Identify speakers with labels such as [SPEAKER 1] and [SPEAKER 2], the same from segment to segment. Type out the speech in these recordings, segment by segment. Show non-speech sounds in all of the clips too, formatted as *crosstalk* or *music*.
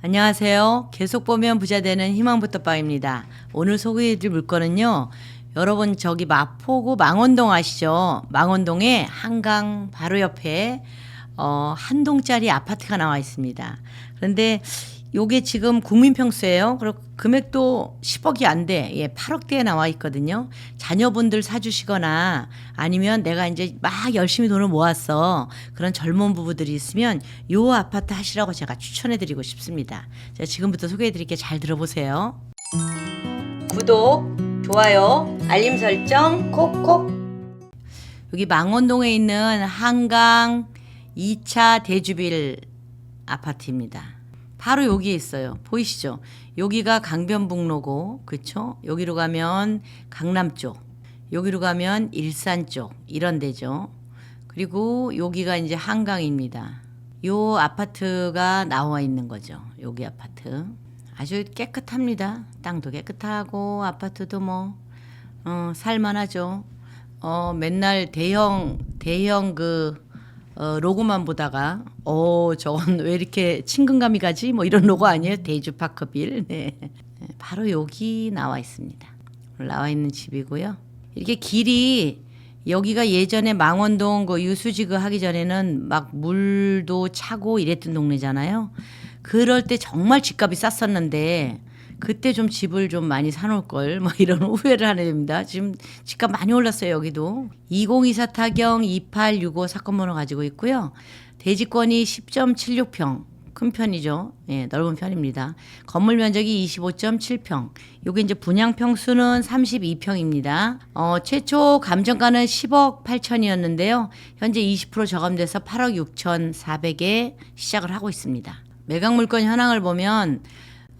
[SPEAKER 1] 안녕하세요. 계속 보면 부자 되는 희망부터 빵입니다. 오늘 소개해드릴 물건은요. 여러분 저기 마포구 망원동 아시죠? 망원동에 한강 바로 옆에 어, 한 동짜리 아파트가 나와 있습니다. 그런데 요게 지금 국민평수예요. 그리고 금액도 10억이 안 돼. 예, 8억대에 나와 있거든요. 자녀분들 사주시거나 아니면 내가 이제 막 열심히 돈을 모았어. 그런 젊은 부부들이 있으면 요 아파트 하시라고 제가 추천해 드리고 싶습니다. 자, 지금부터 소개해 드릴게 잘 들어보세요. 구독, 좋아요, 알림 설정 콕콕. 여기 망원동에 있는 한강 2차 대주빌 아파트입니다. 바로 여기에 있어요. 보이시죠? 여기가 강변북로고, 그쵸? 여기로 가면 강남 쪽, 여기로 가면 일산 쪽, 이런 데죠. 그리고 여기가 이제 한강입니다. 요 아파트가 나와 있는 거죠. 여기 아파트. 아주 깨끗합니다. 땅도 깨끗하고, 아파트도 뭐, 어, 살만하죠. 어, 맨날 대형, 대형 그, 어, 로고만 보다가 어 저건 왜 이렇게 친근감이 가지? 뭐 이런 로고 아니에요? 대주파크빌. 네. 네, 바로 여기 나와 있습니다. 나와 있는 집이고요. 이렇게 길이 여기가 예전에 망원동 그 유수지그 하기 전에는 막 물도 차고 이랬던 동네잖아요. 그럴 때 정말 집값이 쌌었는데 그때 좀 집을 좀 많이 사놓을 걸, 뭐 이런 후회를 하게 됩니다. 지금 집값 많이 올랐어요, 여기도. 2024 타경 2865 사건 번호 가지고 있고요. 대지권이 10.76평. 큰 편이죠. 예, 넓은 편입니다. 건물 면적이 25.7평. 요게 이제 분양 평수는 32평입니다. 어, 최초 감정가는 10억 8천이었는데요. 현재 20% 저감돼서 8억 6천 4백에 시작을 하고 있습니다. 매각 물건 현황을 보면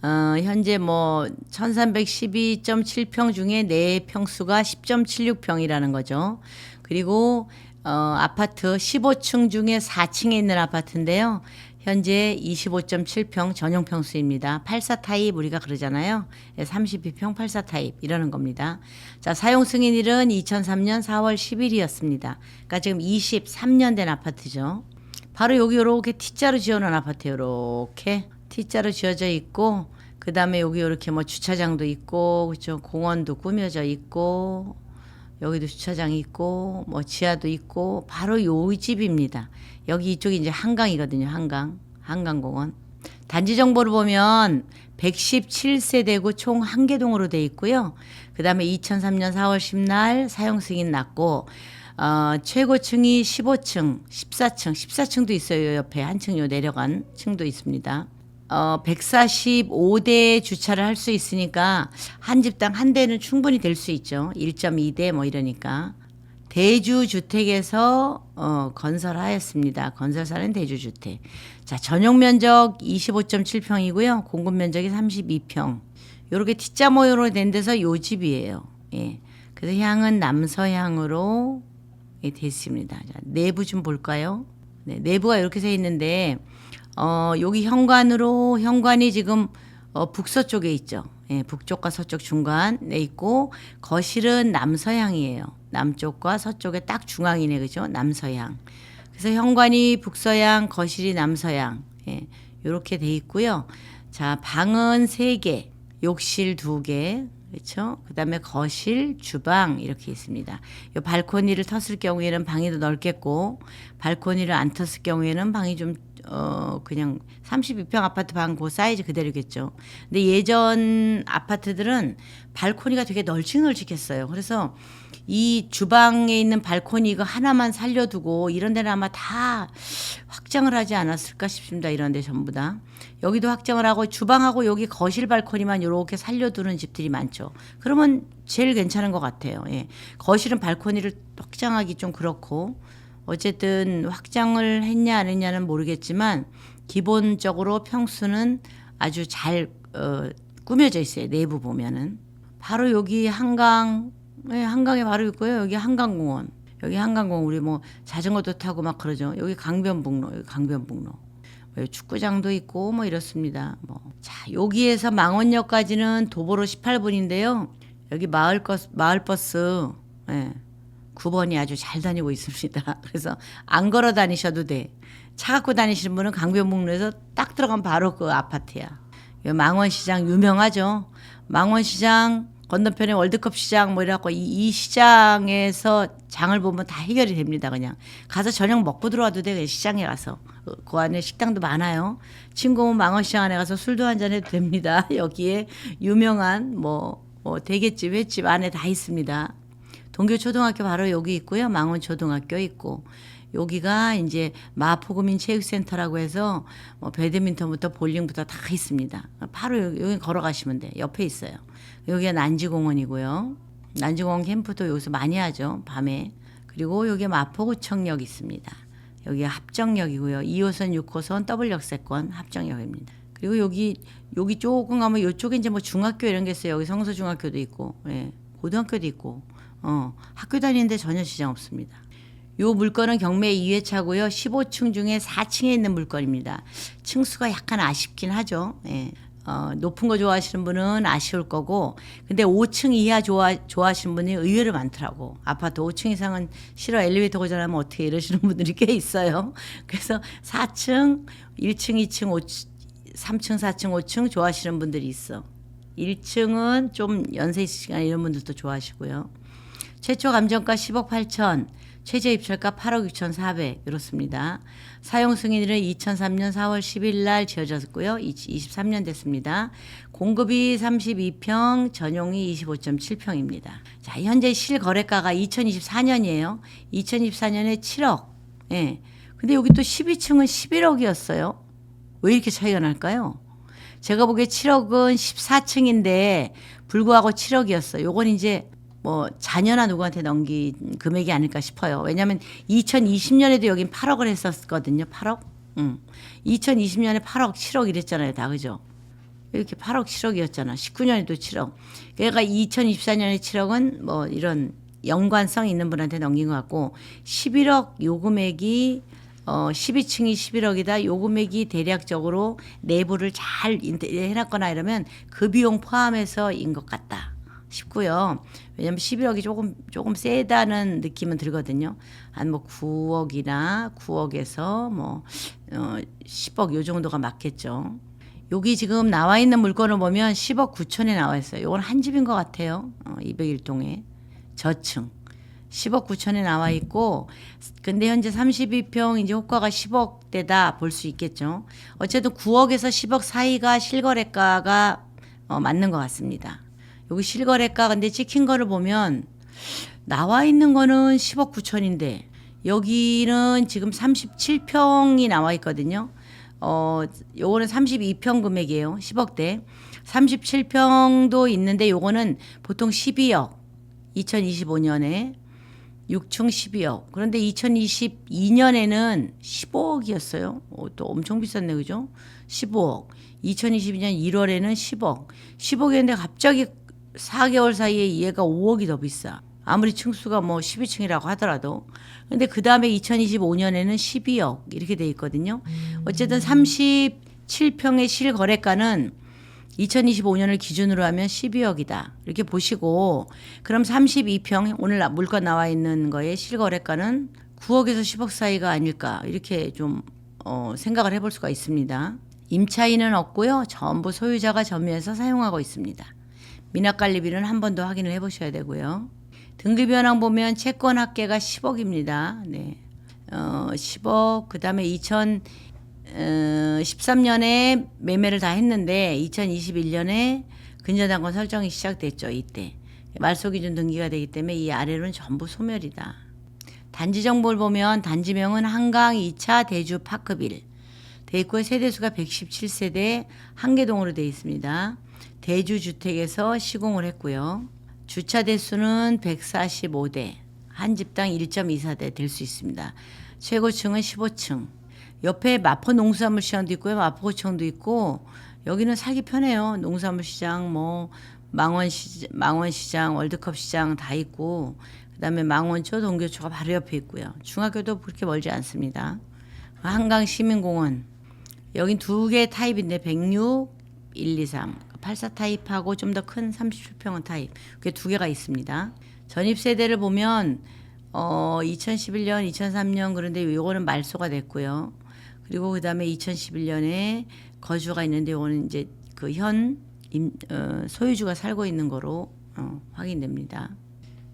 [SPEAKER 1] 어, 현재 뭐 1312.7평 중에 내 평수가 10.76평이라는 거죠. 그리고 어, 아파트 15층 중에 4층에 있는 아파트인데요. 현재 25.7평 전용 평수입니다. 84 타입 우리가 그러잖아요. 32평 84 타입 이러는 겁니다. 자, 사용 승인일은 2003년 4월 10일이었습니다. 그러니까 지금 23년 된 아파트죠. 바로 여기 요렇게 T자로 지어놓은 아파트 요렇게 T자로 지어져 있고 그 다음에 여기 이렇게 뭐 주차장도 있고 그죠 공원도 꾸며져 있고 여기도 주차장이 있고 뭐 지하도 있고 바로 요 집입니다. 여기 이쪽이 이제 한강이거든요. 한강 한강공원. 단지 정보를 보면 117세대고 총 한 개 동으로 돼 있고요. 그 다음에 2003년 4월 10날 사용 승인 났고 어, 최고층이 15층, 14층, 14층도 있어요. 옆에 한 층 요 내려간 층도 있습니다. 어, 145대 주차를 할 수 있으니까 한 집당 한 대는 충분히 될 수 있죠. 1.2대 뭐 이러니까. 대주주택에서 어, 건설하였습니다. 건설사는 대주주택. 자, 전용 면적 25.7평이고요. 공급 면적이 32평. 요렇게 T자 모양으로 된 데서 요 집이에요. 예. 그래서 향은 남서향으로 예, 됐습니다. 자, 내부 좀 볼까요? 네, 내부가 이렇게 돼 있는데 어, 여기 현관으로 현관이 지금 어, 북서쪽에 있죠. 예, 북쪽과 서쪽 중간에 있고 거실은 남서향이에요. 남쪽과 서쪽에 딱 중앙이네 그죠? 남서향. 그래서 현관이 북서향, 거실이 남서향. 예, 요렇게 돼 있고요. 자, 방은 세 개, 욕실 두 개, 그렇죠? 그다음에 거실, 주방 이렇게 있습니다. 요 발코니를 텄을 경우에는 방이 더 넓겠고 발코니를 안 텄을 경우에는 방이 좀 어, 그냥 32평 아파트 방 그 사이즈 그대로겠죠. 근데 예전 아파트들은 발코니가 되게 널찍널찍했어요. 그래서 이 주방에 있는 발코니 이거 하나만 살려두고 이런 데는 아마 다 확장을 하지 않았을까 싶습니다. 이런 데 전부 다. 여기도 확장을 하고 주방하고 여기 거실 발코니만 이렇게 살려두는 집들이 많죠. 그러면 제일 괜찮은 것 같아요. 예. 거실은 발코니를 확장하기 좀 그렇고 어쨌든 확장을 했냐 안 했냐는 모르겠지만 기본적으로 평수는 아주 잘 어, 꾸며져 있어요. 내부 보면은 바로 여기 한강 네, 한강에 바로 있고요. 여기 한강공원. 여기 한강공원 우리 뭐 자전거도 타고 막 그러죠. 여기 강변북로, 여기 강변북로. 뭐 축구장도 있고 뭐 이렇습니다. 뭐. 자, 여기에서 망원역까지는 도보로 18분인데요. 여기 마을버스 마을버스 예. 9번이 아주 잘 다니고 있습니다. *laughs* 그래서 안 걸어 다니셔도 돼. 차 갖고 다니시는 분은 강변북로에서 딱 들어가면 바로 그 아파트야. 요 망원시장 유명하죠. 망원시장 건너편에 월드컵 시장 뭐 이래갖고 이, 이 시장에서 장을 보면 다 해결이 됩니다. 그냥 가서 저녁 먹고 들어와도 돼. 시장에 가서 어, 그 안에 식당도 많아요. 친구 오면 망원시장 안에 가서 술도 한잔 해도 됩니다. *laughs* 여기에 유명한 뭐, 뭐 대게집, 횟집 안에 다 있습니다. 동교초등학교 바로 여기 있고요. 망원초등학교 있고 여기가 이제 마포구민 체육센터라고 해서 뭐 배드민턴부터 볼링부터 다 있습니다. 바로 여기, 여기 걸어가시면 돼. 옆에 있어요. 여기가 난지공원이고요. 난지공원 캠프도 여기서 많이 하죠. 밤에. 그리고 여기 마포구청역 있습니다. 여기가 합정역이고요. 2호선, 6호선 더블 역세권 합정역입니다. 그리고 여기 여기 조금 가면 이쪽에 이제 뭐 중학교 이런 게 있어요. 여기 성서중학교도 있고, 예, 고등학교도 있고, 어, 학교 다니는데 전혀 지장 없습니다. 요 물건은 경매 2회차고요. 15층 중에 4층에 있는 물건입니다. 층수가 약간 아쉽긴 하죠. 예. 어, 높은 거 좋아하시는 분은 아쉬울 거고, 근데 5층 이하 좋아, 좋아하시는 분이 의외로 많더라고. 아파트 5층 이상은 싫어, 엘리베이터 고장나면 어떻게 이러시는 분들이 꽤 있어요. *laughs* 그래서 4층, 1층, 2층, 5층, 3층, 4층, 5층 좋아하시는 분들이 있어. 1층은 좀 연세 있으시거나 이런 분들도 좋아하시고요. 최초 감정가 10억 8천, 최저 입찰가 8억 6천 4백 이렇습니다. 사용 승인일은 2003년 4월 10일 날 지어졌고요. 23년 됐습니다. 공급이 32평, 전용이 25.7평입니다. 자, 현재 실거래가가 2024년이에요. 2024년에 7억. 예. 근데 여기 또 12층은 11억이었어요. 왜 이렇게 차이가 날까요? 제가 보기에 7억은 14층인데 불구하고 7억이었어요. 요건 이제 뭐 자녀나 누구한테 넘긴 금액이 아닐까 싶어요. 왜냐하면 2020년에도 여긴 8억을 했었거든요. 8억. 응. 2020년에 8억, 7억 이랬잖아요. 다 그죠? 이렇게 8억, 7억이었잖아. 19년에도 7억. 그러니까 2024년에 7억은 뭐 이런 연관성 있는 분한테 넘긴 것 같고 11억 요 금액이 어 12층이 11억이다. 요 금액이 대략적으로 내부를 잘 해놨거나 이러면 그 비용 포함해서인 것 같다. 싶고요. 왜냐면 11억이 조금 조금 세다는 느낌은 들거든요. 한 뭐 9억이나 9억에서 뭐 어, 10억 요 정도가 맞겠죠. 여기 지금 나와 있는 물건을 보면 10억 9천에 나와 있어요. 요건 한 집인 것 같아요. 어, 201동에 저층 10억 9천에 나와 있고 근데 현재 32평 이제 호가가 10억대다 볼 수 있겠죠. 어쨌든 9억에서 10억 사이가 실거래가가 어, 맞는 것 같습니다. 여기 실거래가 근데 찍힌 거를 보면 나와 있는 거는 10억 9천인데 여기는 지금 37평이 나와 있거든요. 어, 요거는 32평 금액이에요. 10억대. 37평도 있는데 요거는 보통 12억. 2025년에 6층 12억. 그런데 2022년에는 15억이었어요. 어, 또 엄청 비쌌네, 그죠? 15억. 2022년 1월에는 10억. 10억이었는데 갑자기 4개월 사이에 얘가 5억이 더 비싸. 아무리 층수가 뭐 12층이라고 하더라도. 근데 그 다음에 2025년에는 12억 이렇게 돼 있거든요. 어쨌든 37평의 실거래가는 2025년을 기준으로 하면 12억이다. 이렇게 보시고 그럼 32평 오늘 나- 물건 나와 있는 거에 실거래가는 9억에서 10억 사이가 아닐까 이렇게 좀 어, 생각을 해볼 수가 있습니다. 임차인은 없고요. 전부 소유자가 점유해서 사용하고 있습니다. 미납관리비는 한 번 더 확인을 해보셔야 되고요. 등급 현황 보면 채권 합계가 10억입니다. 네. 어, 10억, 그 다음에 2013년에 매매를 다 했는데 2021년에 근저당권 설정이 시작됐죠. 이때. 말소기준 등기가 되기 때문에 이 아래로는 전부 소멸이다. 단지 정보를 보면 단지명은 한강 2차 대주 파크빌. 돼 있고 세대수가 117세대 한계동으로 되어 있습니다. 대주 주택에서 시공을 했고요. 주차 대수는 145대, 한 집당 1.24대 될 수 있습니다. 최고층은 15층. 옆에 마포 농수산물 시장도 있고요. 마포구청도 있고 여기는 살기 편해요. 농수산물 시장 뭐 망원 시 망원 시장, 월드컵 시장 다 있고 그다음에 망원초, 동교초가 바로 옆에 있고요. 중학교도 그렇게 멀지 않습니다. 한강 시민공원 여긴 두 개 타입인데 106, 1, 2, 3. 84 타입하고 좀 더 큰 37평원 타입. 그게 두 개가 있습니다. 전입 세대를 보면 어 2011년, 2003년 그런데 요거는 말소가 됐고요. 그리고 그다음에 2011년에 거주가 있는데 오는 이제 그현 어, 소유주가 살고 있는 거로 어, 확인됩니다.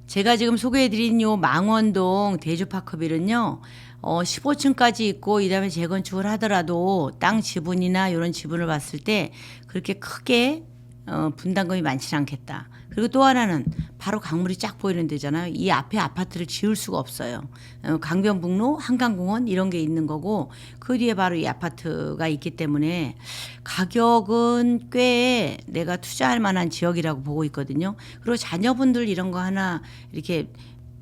[SPEAKER 1] 제가 지금 소개해드린 요 망원동 대주파크빌은요, 어, 15층까지 있고, 이 다음에 재건축을 하더라도 땅 지분이나 이런 지분을 봤을 때 그렇게 크게 어, 분담금이 많지는 않겠다. 그리고 또 하나는 바로 강물이 쫙 보이는 데잖아요. 이 앞에 아파트를 지을 수가 없어요. 어, 강변북로, 한강공원 이런 게 있는 거고 그 뒤에 바로 이 아파트가 있기 때문에 가격은 꽤 내가 투자할 만한 지역이라고 보고 있거든요. 그리고 자녀분들 이런 거 하나 이렇게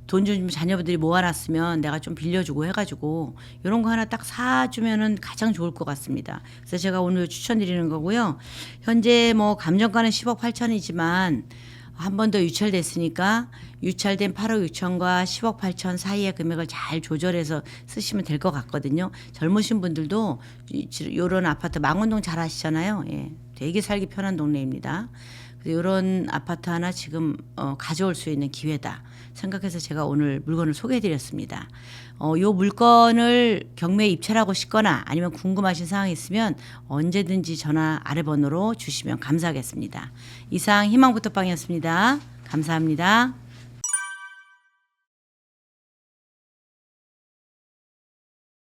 [SPEAKER 1] 돈 좀 자녀분들이 모아놨으면 내가 좀 빌려주고 해가지고 이런 거 하나 딱 사주면은 가장 좋을 것 같습니다. 그래서 제가 오늘 추천드리는 거고요. 현재 뭐 감정가는 10억 8천이지만 한 번 더 유찰됐으니까 유찰된 8억 6천과 10억 8천 사이의 금액을 잘 조절해서 쓰시면 될 것 같거든요. 젊으신 분들도 이런 아파트 망원동 잘 아시잖아요. 예. 되게 살기 편한 동네입니다. 이런 아파트 하나 지금 어, 가져올 수 있는 기회다 생각해서 제가 오늘 물건을 소개해드렸습니다. 어, 요 물건을 경매에 입찰하고 싶거나 아니면 궁금하신 사항이 있으면 언제든지 전화 아래 번호로 주시면 감사하겠습니다. 이상 희망부터 빵이었습니다. 감사합니다.